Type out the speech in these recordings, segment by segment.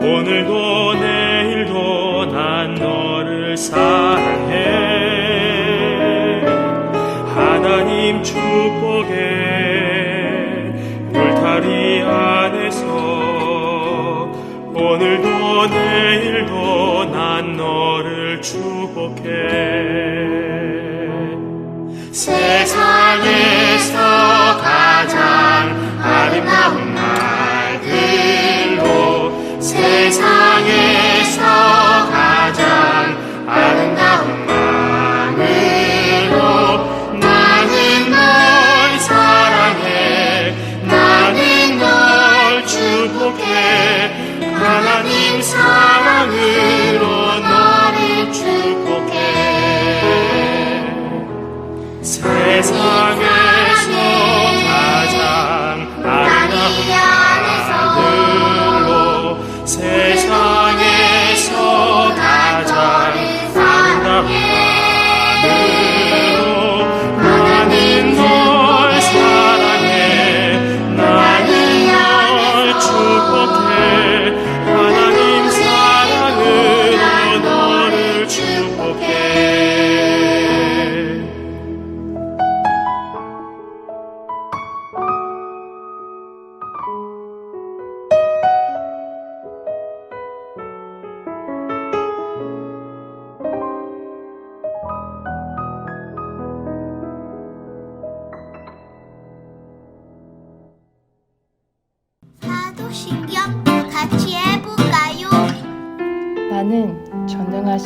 오늘도 내일도 난 너를 사랑해. 하나님 축복에 울타리 안에서 오늘도 내일도 난 너를 축복해. 세상에서 가장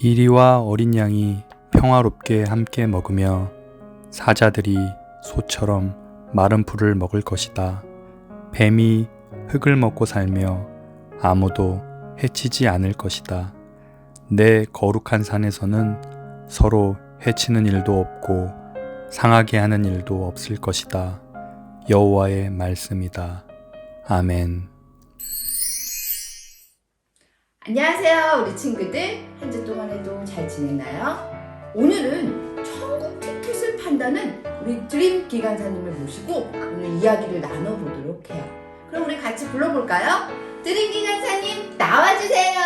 이리와 어린 양이 평화롭게 함께 먹으며 사자들이 소처럼 마른 풀을 먹을 것이다. 뱀이 흙을 먹고 살며 아무도 해치지 않을 것이다. 내 거룩한 산에서는 서로 해치는 일도 없고 상하게 하는 일도 없을 것이다. 여호와의 말씀이다. 아멘. 안녕하세요, 우리 친구들. 한 주 동안에도 잘 지냈나요? 오늘은 천국 티켓을 판다는 우리 드림 기관사님을 모시고 오늘 이야기를 나눠보도록 해요. 그럼 우리 같이 불러볼까요? 드림 기관사님 나와주세요.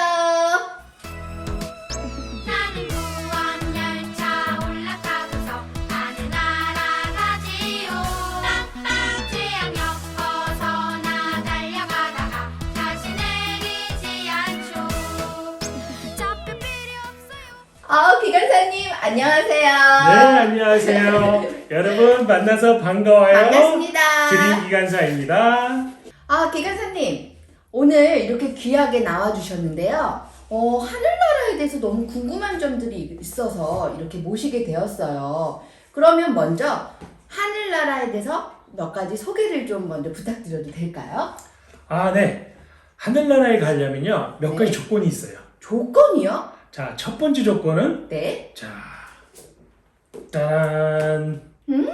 아, 기관사님 안녕하세요. 네, 안녕하세요. 여러분 만나서 반가워요. 반갑습니다. 드림 기관사입니다. 아, 기관사님 오늘 이렇게 귀하게 나와주셨는데요. 어, 하늘나라에 대해서 너무 궁금한 점들이 있어서 이렇게 모시게 되었어요. 그러면 먼저 하늘나라에 대해서 몇 가지 소개를 좀 먼저 부탁드려도 될까요? 아, 네. 하늘나라에 가려면요. 몇 가지 네. 조건이 있어요. 조건이요? 자, 첫 번째 조건은 네. 자, 짠. 음?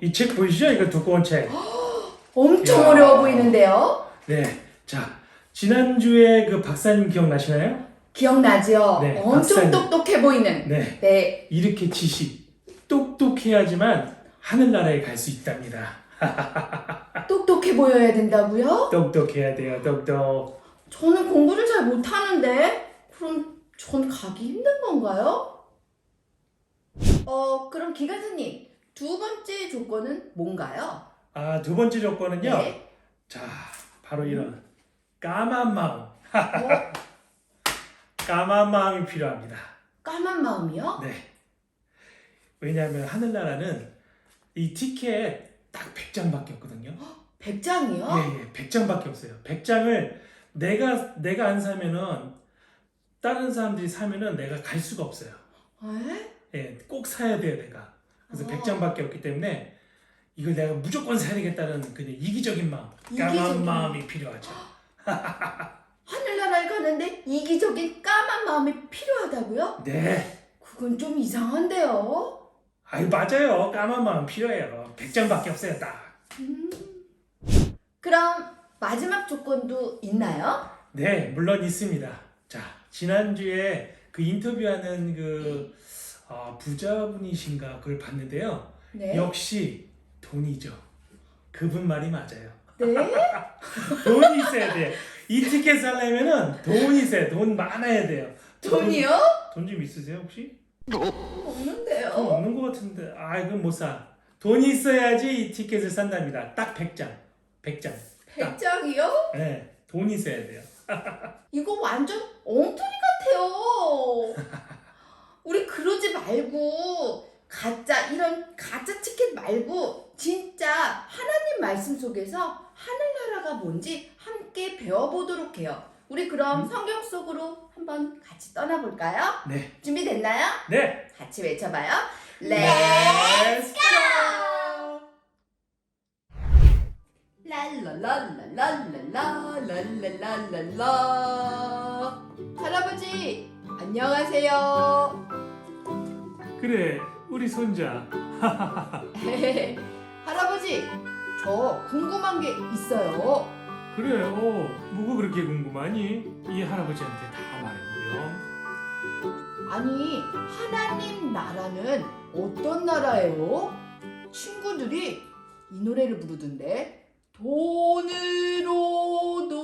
이 책 보이시죠? 이거 두꺼운 책. 엄청 이야. 어려워 보이는데요? 네. 자, 지난주에 그 박사님 기억나시나요? 기억나죠? 네, 엄청 박사님. 똑똑해 보이는. 네. 네. 이렇게 지식 똑똑해야지만 하늘나라에 갈 수 있답니다. 똑똑해 보여야 된다고요? 똑똑해야 돼요. 똑똑. 저는 공부를 잘 못하는데 그럼 전 가기 힘든 건가요? 어 그럼 기관사님 두 번째 조건은 뭔가요? 아, 두 번째 조건은요. 네. 자, 바로 이런 까만 마음. 어, 까만 마음이 필요합니다. 까만 마음이요? 네. 왜냐하면 하늘나라는 이 티켓 딱 100장밖에 없거든요. 100장이요? 예, 예, 100장밖에 없어요. 100장을 내가 내가 안 사면은 다른 사람들이 사면은 내가 갈 수가 없어요. 에? 예, 꼭 사야 돼요, 내가. 그래서 어. 100장밖에 없기 때문에 이걸 내가 무조건 사야 되겠다는 그냥 이기적인 마음, 까만 이기적인 마음이 필요하죠. 하늘나라에 가는데 이기적인 까만 마음이 필요하다고요? 네. 그건 좀 이상한데요? 아유, 맞아요. 까만 마음 필요해요. 100장밖에 없어요, 딱. 음. 그럼 마지막 조건도 있나요? 네, 물론 있습니다. 자, 지난주에 그 인터뷰하는 그 아, 부자분이신가 그걸 봤는데요. 네. 역시 돈이죠. 그분 말이 맞아요. 네? 돈이 있어야 돼요. 이 티켓 살려면은 돈이 있어야 돼요. 돈 많아야 돼요. 돈이요? 돈 좀 있으세요 혹시? 없는데요. 돈 없는 것 같은데. 아 이건 못 사. 돈이 있어야지 이 티켓을 산답니다. 딱 100장. 100장. 딱. 100장이요? 네. 돈이 있어야 돼요. 이거 완전 엉터리 같아요. 우리 그러지 말고 가짜 이런 가짜 티켓 말고 진짜 하나님 말씀 속에서 하늘나라가 뭔지 함께 배워보도록 해요. 우리 그럼 성경 속으로 한번 같이 떠나볼까요? 네. 준비됐나요? 네. 같이 외쳐봐요. Let's go! 랄랄랄랄랄랄랄랄랄랄라 할아버지 안녕하세요. 그래. 우리 손자. 할아버지 저 궁금한 게 있어요. 그래. 어. 뭐가 그렇게 궁금하니? 이 할아버지한테 다 말해보렴. 아니 하나님 나라는 어떤 나라예요? 친구들이 이 노래를 부르던데 돈으로도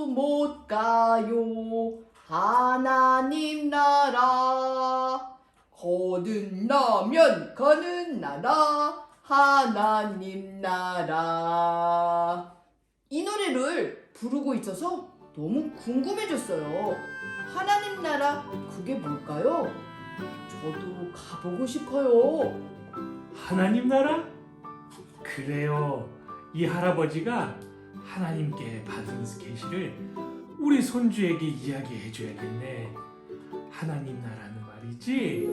못 가요 하나님 나라 거듭나면 가는 나라 하나님 나라 이 노래를 부르고 있어서 너무 궁금해졌어요 하나님 나라 그게 뭘까요? 저도 가보고 싶어요. 하나님 나라? 그래요. 이 할아버지가 하나님께 받은 계시를 우리 손주에게 이야기해 줘야겠네. 하나님 나라는 말이지.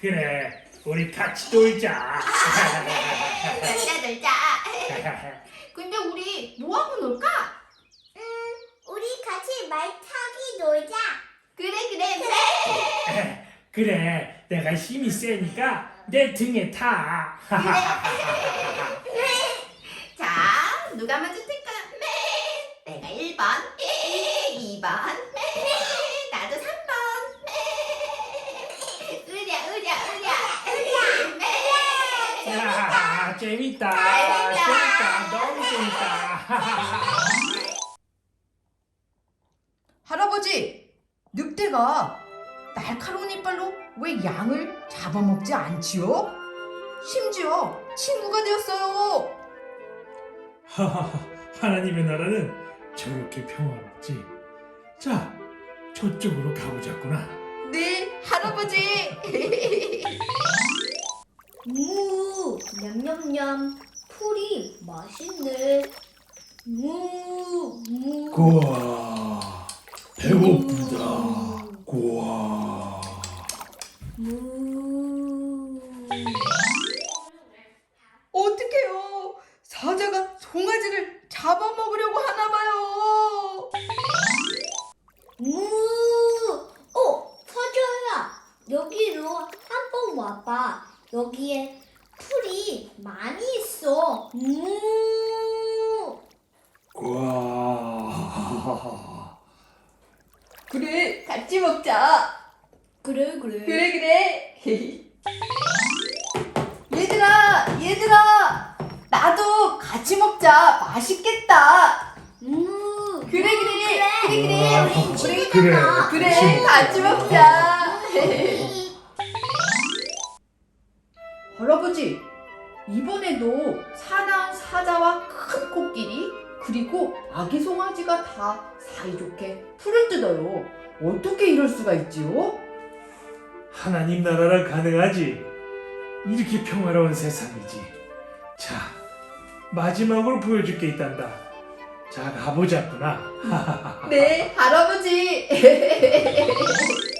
그래, 우리 같이 놀자. 놀자 놀자 근데 우리 뭐하고 놀까? 음 우리 같이 말 타기 놀자 그래 그래 그래, 내가 힘이 세니까 내 등에 타. 자 누가 먼저 뜰까? 맨 내가 1번 2번 맨 나도 3번 맨 으랴 으랴 으랴 으랴 맨 야, 재밌다. 재밌다. 너무 재밌다. 할아버지 늑대가 날카로운 이빨로 왜 양을 잡아먹지 않지요? 심지어 친구가 되었어요. 하하하, 하나님의 나라는 저렇게 평화롭지. 자, 저쪽으로 가보자꾸나. 네, 할아버지. 무. 냠냠냠. 풀이 맛있네. 무무. 고와, 배고프다. 고와. 아버지 이번에도 사나 사자와 큰 코끼리 그리고 아기 송아지가 다 사이좋게 풀을 뜯어요. 어떻게 이럴 수가 있지요? 하나님 나라라 가능하지. 이렇게 평화로운 세상이지. 자, 마지막으로 보여줄 게 있단다. 자, 가보자꾸나. 네 할아버지.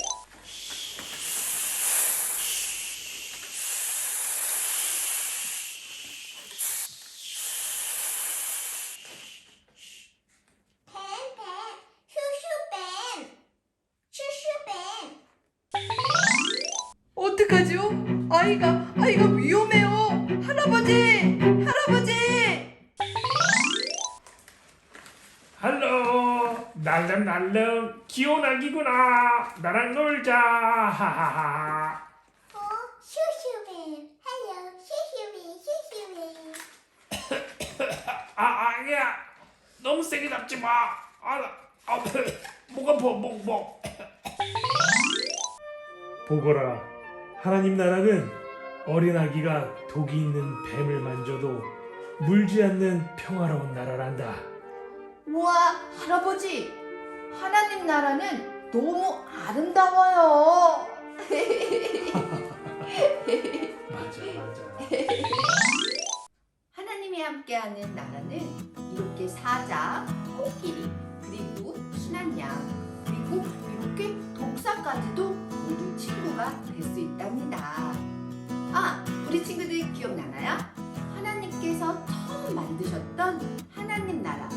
뱀, 뱀, 슈슈 뱀, 슈슈 뱀. 어떡하죠? 아이가 아이가 위험해요. 할아버지 할아버지. 할로, 날름 날름 귀여운 아기구나. 나랑 놀자. 하하하. 어, 슈슈 뱀. 헬로, 슈슈 뱀, 슈슈 뱀. 아, 아니야. 너무 세게 잡지 마. 아, 아, 목 아파, 목, 목. 보거라. 하나님 나라는 어린 아기가 독이 있는 뱀을 만져도 물지 않는 평화로운 나라란다. 우와 할아버지 하나님 나라는 너무 아름다워요. 맞아, 맞아. 하나님이 함께하는 나라는 이렇게 사자, 코끼리, 그리고 순한 양, 그리고 이렇게 독사까지도 모두 친구가 될 수 있답니다. 아, 우리 친구들 기억나나요? 하나님께서 처음 만드셨던 하나님 나라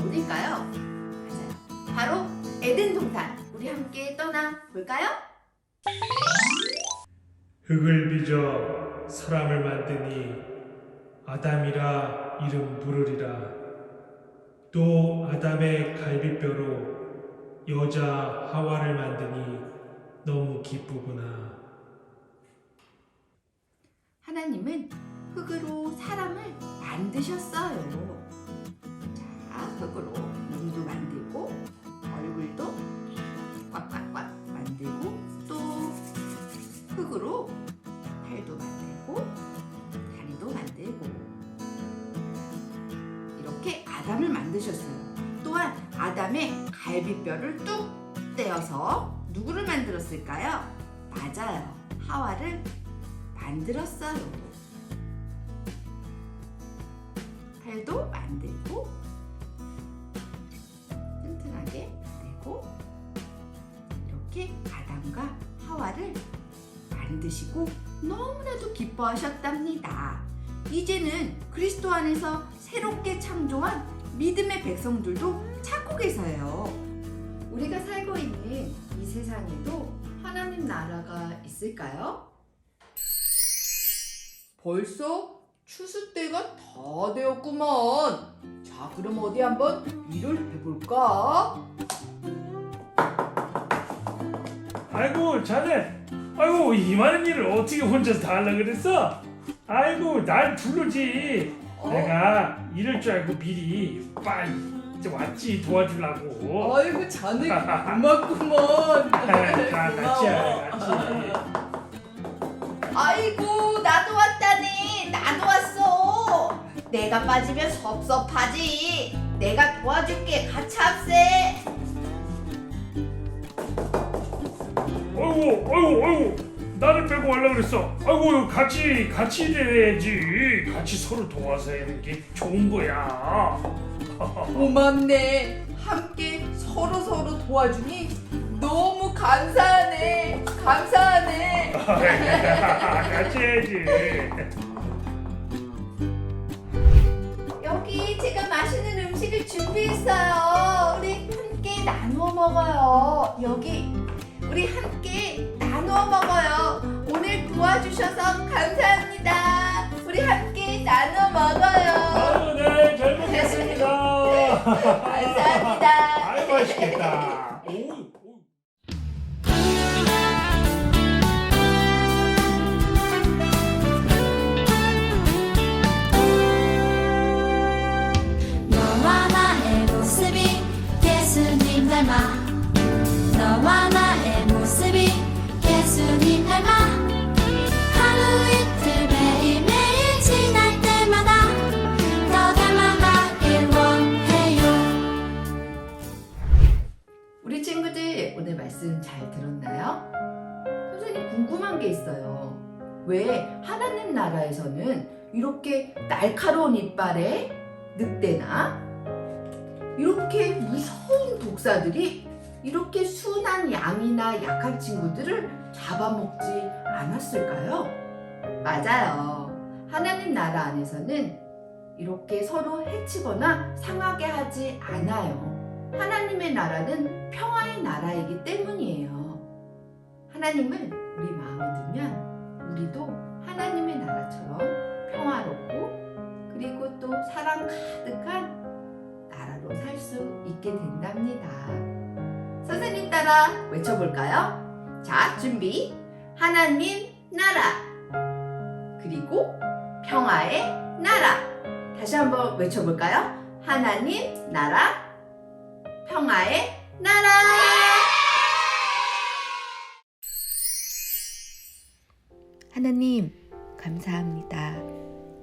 어딜까요? 바로 에덴 동산. 우리 함께 떠나 볼까요? 흙을 빚어 사람을 만드니 아담이라 이름 부르리라. 또 아담의 갈비뼈로 여자 하와를 만드니 너무 기쁘구나. 하나님은 흙으로 사람을 만드셨어요. 자, 흙으로 눈도 만들고 얼굴도 꽉꽉꽉 만들고 또 흙으로 팔도 만들고 다리도 만들고 이렇게 아담을 만드셨어요. 또한 아담의 갈비뼈를 뚝 떼어서 만들었을까요? 맞아요. 하와를 만들었어요. 팔도 만들고 튼튼하게 만들고 이렇게 아담과 하와를 만드시고 너무나도 기뻐하셨답니다. 이제는 그리스도 안에서 새롭게 창조한 믿음의 백성들도 계세요. 우리가 살고 있는 이 세상에도 하나님 나라가 있을까요? 벌써 추수 때가 다 되었구먼. 자, 그럼 어디 한번 일을 해볼까? 아이고 자네 아이고 이 많은 일을 어떻게 혼자서 다 하려 그랬어? 아이고 날 부르지 어? 내가 이럴 줄 알고 미리 빨리 이제 왔지 도와주려고 아이고, 자네 고맙구먼. 다 같이 같이 아이고, 나도 왔다니. 나도 왔어. 내가 빠지면 섭섭하지. 내가 도와줄게. 같이 합세. 아이고 아이고 아이고 나를 빼고 하려 그랬어 아이고 같이 같이 일해야지 같이 서로 도와서 하는 게 좋은 거야 고맙네. 함께 서로 서로 도와주니 너무 감사하네. 감사하네. 같이 해야지 여기 제가 맛있는 음식을 준비했어요. 우리 함께 나누어 먹어요. 여기 우리 함께 나누어 먹어요. 오늘 도와주셔서 감사합니다. 우리 함께 나누어 먹어요. 감사합니다. 아유 맛있겠다 말씀 잘 들었나요? 선생님 궁금한 게 있어요. 왜 하나님 나라에서는 이렇게 날카로운 이빨에 늑대나 이렇게 무서운 독사들이 이렇게 순한 양이나 약한 친구들을 잡아먹지 않았을까요? 맞아요. 하나님 나라 안에서는 이렇게 서로 해치거나 상하게 하지 않아요. 하나님의 나라는 평화의 나라이기 때문이에요. 하나님을 우리 마음에 두면 우리도 하나님의 나라처럼 평화롭고 그리고 또 사랑 가득한 나라로 살 수 있게 된답니다. 선생님 따라 외쳐볼까요? 자, 준비. 하나님 나라. 그리고 평화의 나라. 다시 한번 외쳐볼까요? 하나님 나라. 평화의 나라. 하나님, 감사합니다.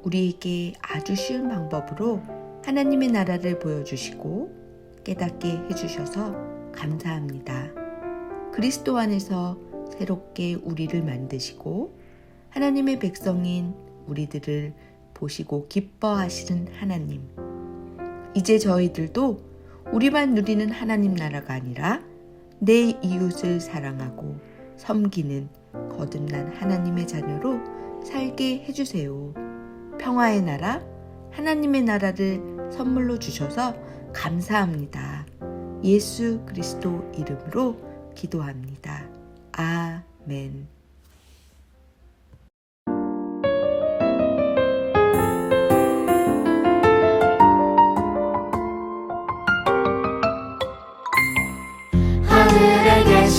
우리에게 아주 쉬운 방법으로 하나님의 나라를 보여주시고 깨닫게 해주셔서 감사합니다. 그리스도 안에서 새롭게 우리를 만드시고 하나님의 백성인 우리들을 보시고 기뻐하시는 하나님. 이제 저희들도 우리만 누리는 하나님 나라가 아니라 내 이웃을 사랑하고 섬기는 거듭난 하나님의 자녀로 살게 해주세요. 평화의 나라, 하나님의 나라를 선물로 주셔서 감사합니다. 예수 그리스도 이름으로 기도합니다. 아멘.